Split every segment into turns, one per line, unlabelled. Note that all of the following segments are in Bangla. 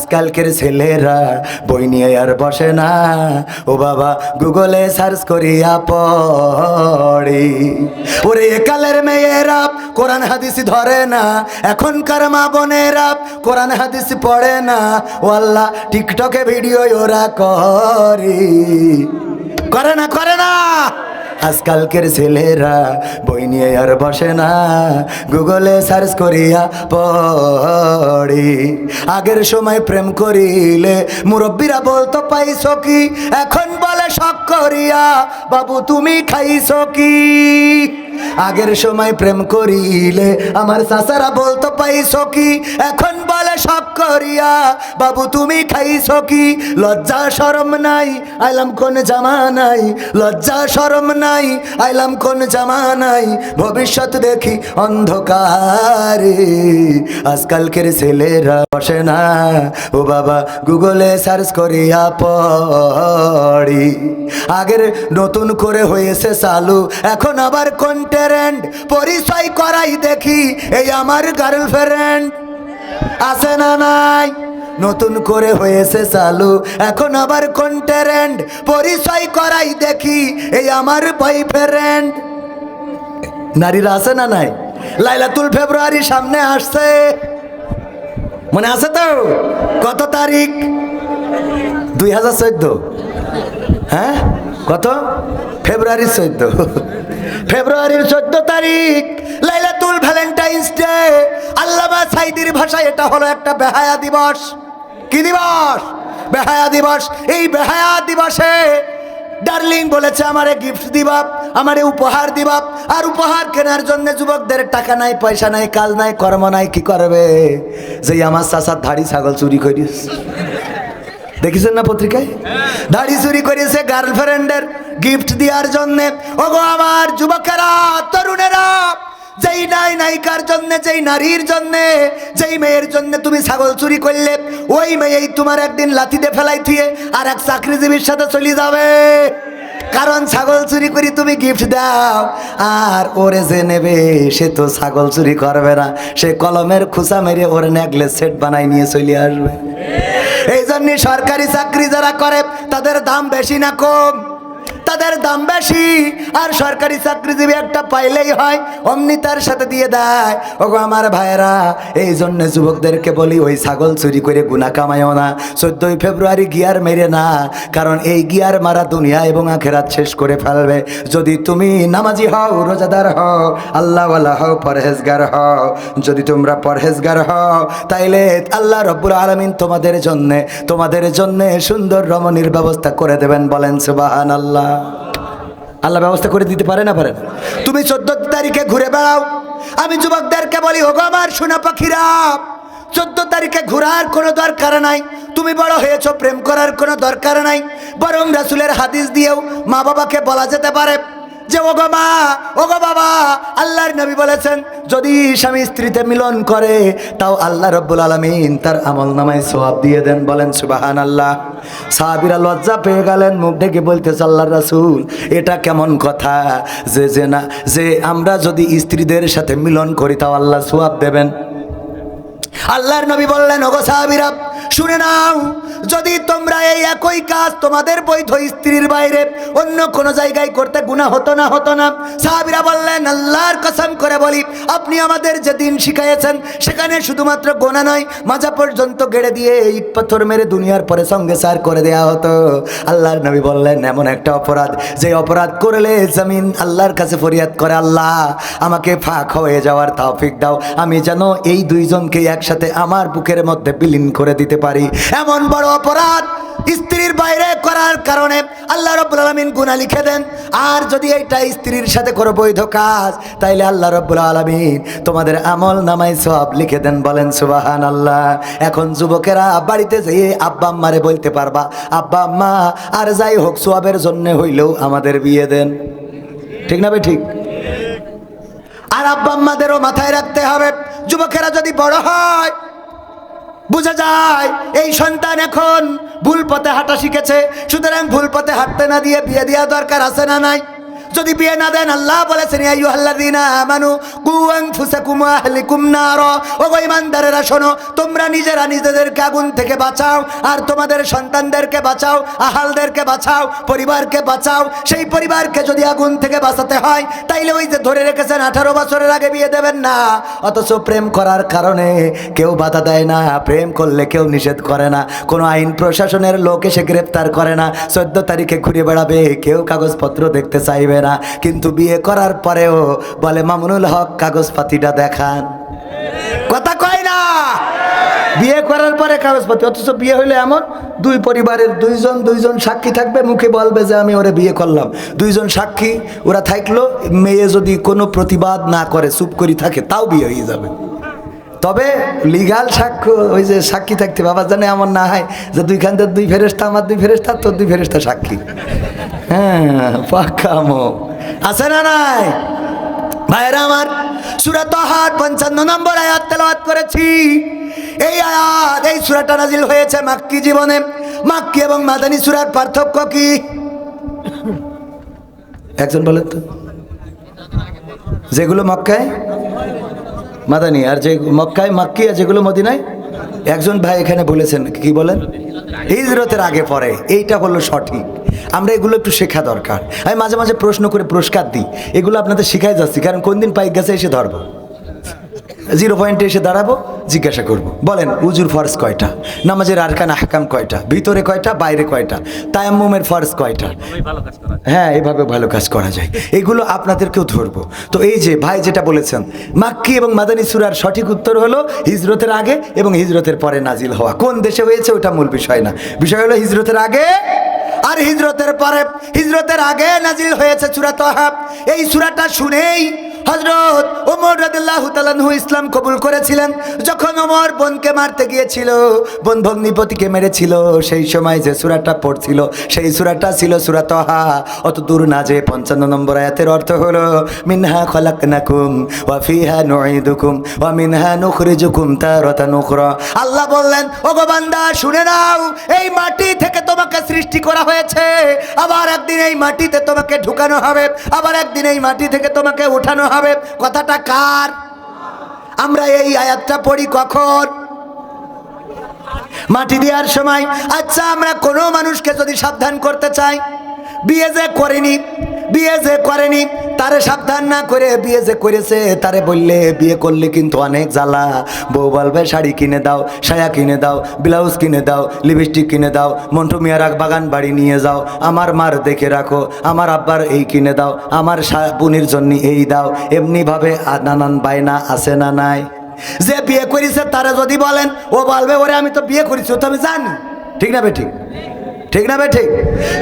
আজকালকের ছেলেরা বই নিয়ে আর বসে না। ও বাবা, গুগলে সার্চ করিয়া পড়ি। ওরে একালের মেয়েরা কোরআন হাদিস ধরে না। এখনকার মা বোনেরা কোরআন হাদিস পড়ে না। ও আল্লাহ, টিকটকে ভিডিও ওরা করে। করে না করে না! আজকালকের ছেলেরা বই নিয়ে আর বসে না। গুগলে সার্চ করিয়া পড়ি। আগের সময় প্রেম করিলে মুরব্বীরা বলতো, পাইছো কি? এখন বলে, শখ করিয়া। বাবু, তুমি খাইছো কি? আগের সময় প্রেম করিলে আমার চাচারা বলতো, পাইছো কি? এখন বলে শখ করিয়া। বাবু, তুমি খাইছো কি? লজ্জা, শরম নাই। আইলাম কোন জামানাই লজ্জা, শরম নাই। আইলাম কোন জামানাই ভবিষ্যৎ দেখি অন্ধকারে। আজকালকের ছেলেরা বসে না। ও বাবা, গুগলে সার্চ করিয়া পড়ি। আগের নতুন করে হয়েছে চালু। এখন আবার কোন ট্রেন্ড পরিচয় করাই দেখি, এই আমার গার্লফ্রেন্ড আছে না নাই? নতুন করে হয়েছে চালু, এখন আবার কোন ট্রেন্ড পরিচয় করাই দেখি, এই আমার বয়ফ্রেন্ড নারীরা আছে না নাই? লাইলাতুল ফেব্রুয়ারি সামনে আসছে। মনে আছে তো? কত তারিখ? দুই হাজার চোদ্দ। হ্যাঁ? কত? ফেব্রুয়ারি চোদ্দ। ফেব্রুয়ারির চোদ্দ তারিখ, লাইলাতুল ভ্যালেন্টাইন্স ডে। আল্লামা সাইদির ভাষায় এটা হলো একটা বেহায়া দিবস। কি দিবস? বেহায়া দিবস। এই বেহায়া দিবসে ডার্লিং বলেছে, আমারে গিফট দিবাপ আমারে উপহার দিবাপ আর উপহার কেনার জন্য যুবকদের টাকা নাই, পয়সা নাই কাজ নাই, কর্ম নাই, কি করবে? যে আমার চাষার ধাড়ি ছাগল চুরি করিস দেখেছেন না পত্রিকায়? দাড়ি চুরি করেছে গার্লফ্রেন্ডের গিফট দেওয়ার জন্যে। ওগো আমার যুবকেরা, তরুণেরা, যেই নাই নায়িকার জন্য, যেই নারীর জন্য, যেই মেয়ের জন্য তুমি ছাগল চুরি করলে, ওই মেয়েই তোমার একদিন লাথিতে ফেলাই থুয়ে আর এক চাকরিজীবীর সাথে চলে যাবে। কারণ ছাগল চুরি করি তুমি গিফট দাও, আর ওরে যে নেবে, সে তো ছাগল চুরি করবে না। সে কলমের খুসা মেরে ওর নেকলেস সেট বানাই নিয়ে চলে আসবে। এই জন্য সরকারি চাকরি যারা করে তাদের দাম বেশি না কম। তাদের দাম বেশি, আর সরকারি চাকরিজীবী একটা পাইলেই হয়, অমনি তার সাথে দিয়ে দেয়। ওগো আমার ভাইয়েরা, এই জন্য যুবকদেরকে বলি, ওই ছাগল চুরি করে গুণা কামায়ও না। চোদ্দই ফেব্রুয়ারি গিয়ার মেরে না, কারণ এই গিয়ার মারা দুনিয়া এবং আখেরাত শেষ করে ফেলবে। যদি তুমি নামাজি হও, রোজাদার হও, আল্লাহওয়ালা হও, পরহেজগার হও। যদি তোমরা পরহেজগার হও, তাইলে আল্লাহ রব্বুল আলমিন তোমাদের জন্যে তোমাদের জন্যে সুন্দর রমণীর ব্যবস্থা করে দেবেন বলেন সুবাহান আল্লাহ আল্লাহ ব্যবস্থা করে দিতে পারে না পারে তুমি চোদ্দ তারিখে ঘুরে বেড়াও। আমি যুবকদেরকে বলি, ওগো আমার সোনা পাখিরা, চোদ্দ তারিখে ঘোরার কোনো দরকার নাই। তুমি বড় হয়েছ, প্রেম করার কোনো দরকার নাই। বরং রাসুলের হাদিস দিয়েও মা বাবাকে বলা যেতে পারে যে, ওগো মা, ওগো বাবা, আল্লাহর নবী বলেছেন, যদি স্বামী স্ত্রীতে মিলন করে, তাও আল্লাহ রব্বুল আলমিন তার আমল নামায় সোয়াব দিয়ে দেন। বলেন সুবাহান আল্লাহ সাহাবিরা লজ্জা পেয়ে গেলেন, মুখ ঢেকে বলতেছে আল্লাহ রাসুল, এটা কেমন কথা? যে যে না, যে আমরা যদি স্ত্রীদের সাথে মিলন করি, তাও আল্লাহ সোয়াব দেবেন। আল্লাহর নবী বললেন, ওগো সাহাবিরা, শুনে নাও যদি তোমরা এই একই কাজ তোমাদের বৈধ স্ত্রীর বাইরে অন্য কোনো জায়গায় করতে গুণা হতো না হতো না। সাহাবিরা বললেন, আল্লাহর কসম করে বলি, আপনি আমাদের যে দিন শিখাইয়েছেন, সেখানে শুধুমাত্র গোনা নয়, মাজা পর্যন্ত গেড়ে দিয়ে ইট পাথর মেরে দুনিয়ার পরে সঙ্গে সার করে দেয়া হতো। আল্লাহর নবী বললেন, এমন একটা অপরাধ, যে অপরাধ করলে জামিন আল্লাহর কাছে ফরিয়াদ করে আল্লাহ। আমাকে ফাঁক হয়ে যাওয়ার তাওফিক দাও, আমি যেন এই দুইজনকে একসাথে আমার বুকের মধ্যে বিলীন করে দিতে পারি। এমন বড় অপরাধ স্ত্রীর বাইরে করার কারণে আল্লাহ রব্বুল আলমিন গুণা লিখে দেন, আর যদি এইটা স্ত্রীর সাথে করো বৈধ কাজ, তাইলে আল্লাহ রব্বুল আলমিন তোমাদের আমল নামাই সব লিখে দেন। বলেন সুবাহান আল্লাহ এখন যুবকেরা বাড়িতে যেয়ে আব্বা আম্মারে বলতে পারবা, আব্বা আম্মা, আর যাই হোক সোয়াবের জন্য হইলেও আমাদের বিয়ে দেন। ঠিক না ঠিক? আর আব্বা আম্মাদেরও মাথায় রাখতে হবে, যুবকেরা যদি বড় হয় বোঝা যায়, এই সন্তান এখন ভুল পথে হাঁটা শিখেছে, সুতরাং ভুল পথে হাঁটতে না দিয়ে বিয়ে দেওয়া দরকার আছে না নাই? যদি বিয়ে না দেন, আল্লাহ বলেছেন, ইয়া আইয়ুহাল্লাযীনা আমানু, কু আনফুসাকুম ওয়া আহলিকুম নার। ও গো ঈমানদারেরা, শোনো, তোমরা নিজেরা নিজেদেরকে আগুন থেকে বাঁচাও, আর তোমাদের সন্তানদেরকে বাঁচাও, আহালদেরকে বাঁচাও, পরিবারকে বাঁচাও। সেই পরিবারকে যদি আগুন থেকে বাঁচাতে হয়, তাইলে ওই যে ধরে রেখেছেন, আঠারো বছরের আগে বিয়ে দেবেন না। অথচ প্রেম করার কারণে কেউ বাধা দেয় না, প্রেম করলে কেউ নিষেধ করে না। কোনো আইন প্রশাসনের লোক এসে গ্রেপ্তার করে না, চোদ্দ তারিখে ঘুরে বেড়াবে, কেউ কাগজপত্র দেখতে চাইবে না কিন্তু বিয়ে করার পরেও বলে, মামুনুল হক কাগজপাতিটা দেখান। কথা কয় না। বিয়ে করার পরে কাগজপত্র অথচ বিয়ে হইলে এমন, দুই পরিবারের দুইজন দুইজন সাক্ষী থাকবে, মুখে বলবে যে, আমি ওরে বিয়ে করলাম। দুইজন সাক্ষী, ওরা থাকল, মেয়ে যদি কোনো প্রতিবাদ না করে, চুপ করি থাকে, তাও বিয়ে হয়ে যাবে। তবে লিগাল সাক্ষ্য, ওই যে সাক্ষী থাকতে, বাবা জানে এমন না হয় যে দুইখান থেকে দুই ফেরেস্তা আমার দুই ফেরেস্তা তোর দুই ফেরেস্তা সাক্ষী। হ্যাঁ পাকামো আছে না নাই? ভাইরা আমার, সুরাত হাট পঞ্চান্ন নম্বর আয়াত তেলাওয়াত করেছি। এই আয়াত, এই সুরাটা নাজিল হয়েছে মাক্কি জীবনে। মাক্কি এবং মাদানী সুরার পার্থক্য কি? একজন বলেন তো। যেগুলো মক্কায় মাদানী, আর যে মক্কায় মাক্কি আর যেগুলো মদিনায়, একজন ভাই এখানে বলেছেন, কি বলেন? হিজরতের আগে পরে, এইটা হলো সঠিক। আমরা এগুলো একটু শেখা দরকার। আমি মাঝে মাঝে প্রশ্ন করে পুরস্কার দিই। এগুলো আপনাদের শেখাই যাচ্ছি, কারণ কোন দিন পাইক গেছে এসে ধরবো। জিরো পয়েন্টে এসে দাঁড়াবো জিজ্ঞাসা করব। বলেন উজুর ফরজ কয়টা? নামাজের আরকান আহকাম কয়টা? ভিতরে কয়টা বাইরে কয়টা? তায়াম্মুমের ফরজ কয়টা? হ্যাঁ এভাবে ভালো কাজ করা যায়। এগুলো আপনাদেরকেও ধরবো। তো এই যে ভাই যেটা বলেছেন মাক্কি এবং মাদানী সুরার সঠিক উত্তর হলো হিজরতের আগে এবং হিজরতের পরে নাজিল হওয়া। কোন দেশে হয়েছে ওটা মূল বিষয় না। বিষয় হলো হিজরতের আগে আর হিজরতের পরে। হিজরতের আগে নাজিল হয়েছে সুরা তহাব এই সুরাটা শুনেই হজরত ওমর রাদিল্লাহু তাআলাহু ইসলাম কবুল করেছিলেন। যখন ওমর বোনকে মারতে গিয়েছিল, বোন ভগ্নিপতিকে মেরেছিল, সেই সময় যে সূরাটা পড়ছিল, সেই সূরাটা ছিল সূরা তহা। অত দূর না যে পঞ্চান্ন নম্বর আয়াতের অর্থ হলো, মিনহা খলাকনাকুম ওয়া ফিহা নুঈদুকুম ওয়া মিনহা নুখরিজুকুম তারাতান উখরা। আল্লাহ বললেন, ওগো বান্দা, শুনে নাও, এই সৃষ্টি করা হয়েছে। আবার একদিন এই মাটিতে তোমাকে ঢুকানো হবে। আবার একদিন এই মাটি থেকে তোমাকে উঠানো হবে। কথাটা কার? আমরা এই আয়াতটা পড়ি কখন? মাটি দেওয়ার সময়। আচ্ছা আমরা কোনো মানুষকে যদি সাবধান করতে চাই বিয়ে যে করেনি, বিয়ে যে করেনি, তারে সাবধান না করে বিয়ে যে করেছে, তারে বললে বিয়ে করলে কিন্তু অনেক জ্বালা। বউ বলবে, শাড়ি কিনে দাও, সায়া কিনে দাও, ব্লাউজ কিনে দাও, লিপস্টিক কিনে দাও, মন্টু মিয়ার বাগান বাড়ি নিয়ে যাও, আমার মার দেখে রাখো, আমার আব্বার এই কিনে দাও, আমার বুনির জন্য এই দাও। এমনিভাবে নানান বায়না আছে না নাই। যে বিয়ে করেছে, তারা যদি বলেন, ও বলবে, ওরে আমি তো বিয়ে করেছি তো আমি জানি। ঠিক না বে ঠিক ঠিক না ঠিক?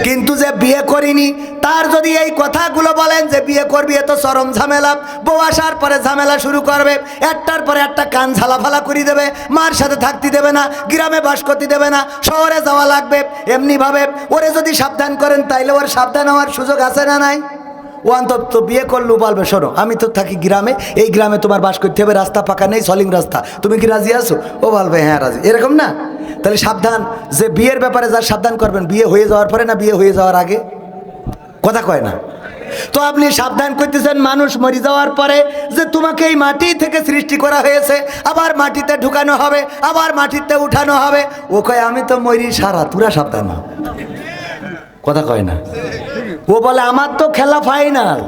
কিন্তু যে বিয়ে করিনি, তার যদি এই কথাগুলো বলেন যে বিয়ে করবি এত চরম ঝামেলা। বউ আসার পরে ঝামেলা শুরু করবে, একটার পরে একটা কান ঝালাফালা করে দেবে, মার সাথে থাকতে দেবে না, গ্রামে বাস করতে দেবে না, শহরে যাওয়া লাগবে, এমনিভাবে। ওরে যদি সাবধান করেন, তাইলে ওর সাবধান হওয়ার সুযোগ আছে না নাই? ও অন্তত বিয়ে করলেও বলবে, শোনো, আমি তো থাকি গ্রামে, এই গ্রামে তোমার বাস করতে হবে, রাস্তা পাকা নেই, সলিং রাস্তা। তুমি কি রাজি আছো? ও বলবে হ্যাঁ রাজি। এরকম না? তাহলে সাবধান, যে বিয়ের ব্যাপারে যা সাবধান করবেন, বিয়ে হয়ে যাওয়ার পরে না বিয়ে হয়ে যাওয়ার আগে? কথা কয় না। তো আপনি সাবধান করতেছেন, মানুষ মরে যাওয়ার পরে যে তোমাকে এই মাটি থেকে সৃষ্টি করা হয়েছে, আবার মাটিতে ঢুকানো হবে, আবার মাটিতে উঠানো হবে। ও কয়, আমি তো মরি সারা, তুরা সাবধান। কথা কয় না? ও বলে, আমার তো খেলা ফাইনাল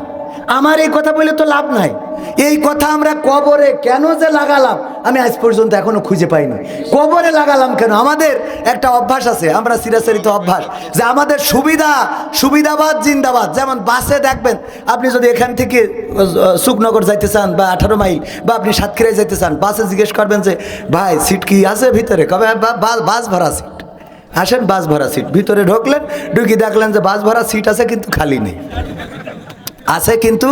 আমার এই কথা বলে তো লাভ নাই। এই কথা আমরা কবরে কেন যে লাগালাম, আমি আজ পর্যন্ত এখনও খুঁজে পাইনি। কবরে লাগালাম কেন? আমাদের একটা অভ্যাস আছে, আমরা সিরাসারিত অভ্যাস, যে আমাদের সুবিধা, সুবিধাবাদ জিন্দাবাদ। যেমন বাসে দেখবেন, আপনি যদি এখান থেকে সুখনগর যাইতে চান বা আঠারো মাইল, বা আপনি সাতক্ষীরায় যাইতে চান, বাসে জিজ্ঞেস করবেন যে, ভাই, সিট কি আছে ভিতরে? কবে, "বা- বা- বাস ভরা সিট। আসেন, বাস ভরা সিট ভিতরে ঢুকলেন, ঢুকি দেখলেন যে বাস ভরা সিট আছে, কিন্তু খালি নেই। আছে কিন্তু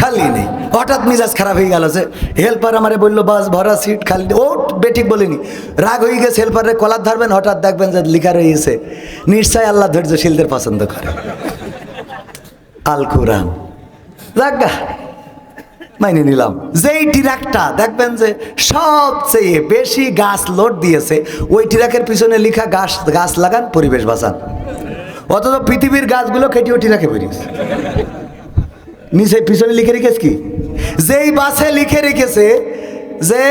খালি নেই। হঠাৎ মিজাজ খারাপ হয়ে গেল যে হেল্পার আমারে বলল, বাস ভরা সিট খালি। ও বেঠিক বলিনি। রাগ হয়ে গেছে হেল্পারের কলার ধরবেন, হঠাৎ দেখবেন যে লিখা রয়েছে, নিশ্চয় আল্লাহ ধৈর্যশীলদের পছন্দ করে। আল কোরআন জাগা মাইনে নিলাম। যেই ট্রাকটা, দেখবেন যে সবচেয়ে বেশি গাছ লোড দিয়েছে, ওই ট্রাকের পিছনে লিখা গাছ গাছ লাগান, পরিবেশ বাঁচান। অথচ পৃথিবীর গাছগুলো কেটে ওই ট্রাকে বেরিয়েছে নিচে, পিছনে লিখে রেখেছ কি? যেই বাসে লিখে রেখেছে যে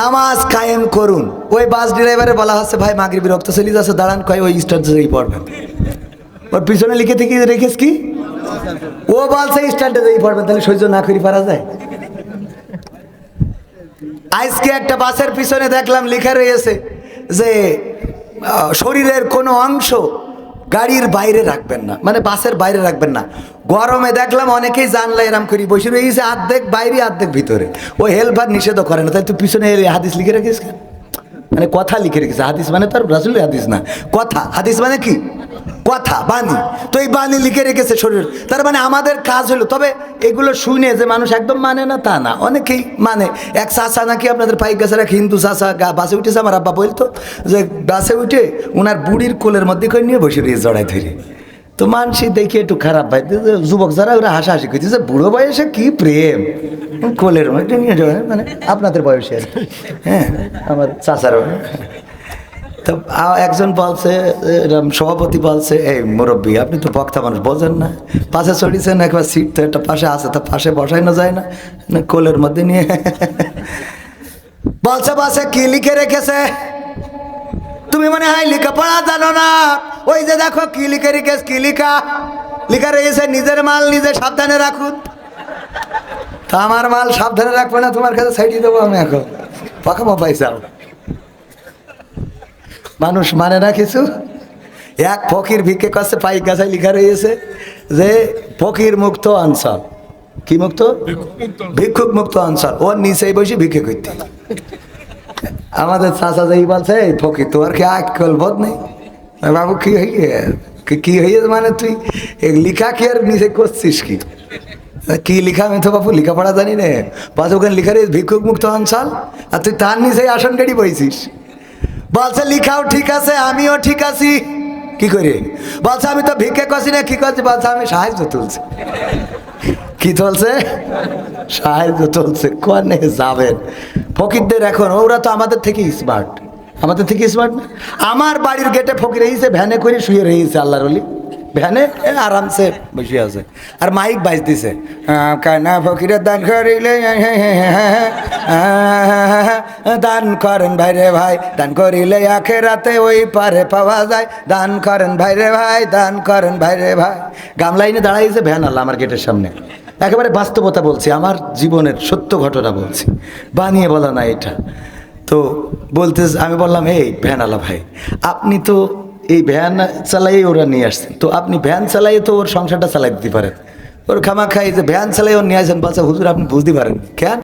নামাজ কায়েম করুন। ওই বাস ড্রাইভারে বলা হচ্ছে, ভাই মাগরি বিরক্ত চলি যাচ্ছে, দাঁড়ান, কয়, ওই স্ট্যান্ডে পড়বেন। ওর পিছনে লিখে থেকে রেখেছ কি? ও বলছে, স্ট্যান্ডে যেই পড়বেন, তাহলে সহ্য না করি, পারা যায়? আজকে একটা বাসের পিছনে দেখলাম, লেখা রয়েছে যে শরীরের কোনো অংশ গাড়ির বাইরে রাখবেন না মানে বাসের বাইরে রাখবেন না। গরমে দেখলাম অনেকেই জানলা এরাম করি বসে রয়েছে আর্ধেক বাইরে, আর্ধেক ভিতরে। ও হেল্পার নিষেধও করে না, তাই তুই পিছনে হাদিস লিখে রেখেছিস মানে কথা লিখে রেখেছে, হাদিস মানে তার রাসুলের হাদিস না। কথা, হাদিস মানে কি? কথা, বাণী। তো এই বাণী লিখে রেখেছে শরীর। তার মানে আমাদের কাজ হলো, তবে এগুলো শুনে যে মানুষ একদম মানে না, তা না। অনেকেই মানে। এক চাষা নাকি আপনাদের পাইক গাছের এক হিন্দু চাষা গা বাসে উঠেছে, আমার আব্বা বলতো যে বাসে উঠে ওনার বুড়ির কোলের মধ্যে করে নিয়ে বসে রয়েছে জড়াই ধরে। তো মানসি দেখে একটু খারাপ ভাই যুবক যারা, ওরা হাসাহাসি করছে যে বুড়ো বয়সে কি প্রেম? কোলের মধ্যে নিয়ে মানে আপনাদের বয়সে হ্যাঁ আমার চাচারও। তো একজন বলছে সভাপতি বলছে, এই মুরব্বী, আপনি তো বক্তা মানুষ, বোঝেন না। পাশে চড়িয়েছেন একবার সিট তো একটা পাশে আছে, তো পাশে বসানো যায় না না কোলের মধ্যে নিয়ে। বলছে বাসে কি লিখে রেখেছে? তুমি মনে হয় লেখাপড়া জানো না। ওই যে দেখো, কি লিখে রেখেছ, কি লিখা? লিখা রয়েছে নিজের মাল নিজে সাবধানে রাখুন। তা আমার মাল সাবধানে রাখব না, তোমার কাছে সাইডে দেবো আমি এখন। পাকামো পয়সাও মানুষ মানে না কিছু? এক ফকির ভিক্ষে কাছে পাই গাছায় লিখা রয়েছে যে, ফকির মুক্ত অঞ্চল। কি মুক্ত? ভিক্ষুক মুক্ত অঞ্চল। ওর নিচেই বসে ভিক্ষে করতে। আমাদের চাচা যাই বলছে ফকির, তোর কি আক্কল বোধ নেই? বাবু, কি হইয়ে? কি- হইয়ে মানে তুই? লিখা কি আর নিচে করছিস কি? কি লিখা আমি তো বাবু, লেখাপড়া জানি না। বাস ওখানে লিখা রয়েছে, ভিক্ষুক মুক্ত অঞ্চল। আর তুই তার নিচে আসন গাড়ি বইছিস। বলছে, লিখাও ঠিক আছে, আমিও ঠিক আছি। কি করি? বলছে, আমি তো ভিক্ষে করছি না, কি করছি? বলছে, আমি সাহায্য তুলছি। কি চলছে? সাহায্য চলছে, কনে যাবেন? ফকিরদের এখন, ওরা তো আমাদের থেকে স্মার্ট আমাদের থেকে স্মার্ট না? আমার বাড়ির গেটে ফকির রয়েছে ভ্যানে করে শুয়ে রয়েছে, আল্লাহর ভ্যানে আরামসে বসে আছে। আর মাইক বাজতেছে। কানা ফকিরের দান করিলে দান করেন ভাই রে ভাই, দান করিলে আখে রাতে ওই পারে পাওয়া যায়। দান করেন ভাই রে ভাই, দান করেন ভাই। রে ভাই গামলাইনে দাঁড়াইছে ভ্যান আল্লাহ আমার গেটের সামনে। একেবারে বাস্তবতা বলছি, আমার জীবনের সত্য ঘটনা বলছি। বানিয়ে বলা না এটা। তো বলতে আমি বললাম, এই ভ্যান আলা ভাই, আপনি তো এই ভ্যান চালাই ওরা নিয়ে আসছেন তো আপনি ভ্যান চালাই তো ওর সংসারটা চালাই দিতে পারেন। ওর খামা খাই যে ভ্যান চালাই ওর নিয়ে আসেন বাচ্চা হুজুর, আপনি বুঝতে পারেন। কেন?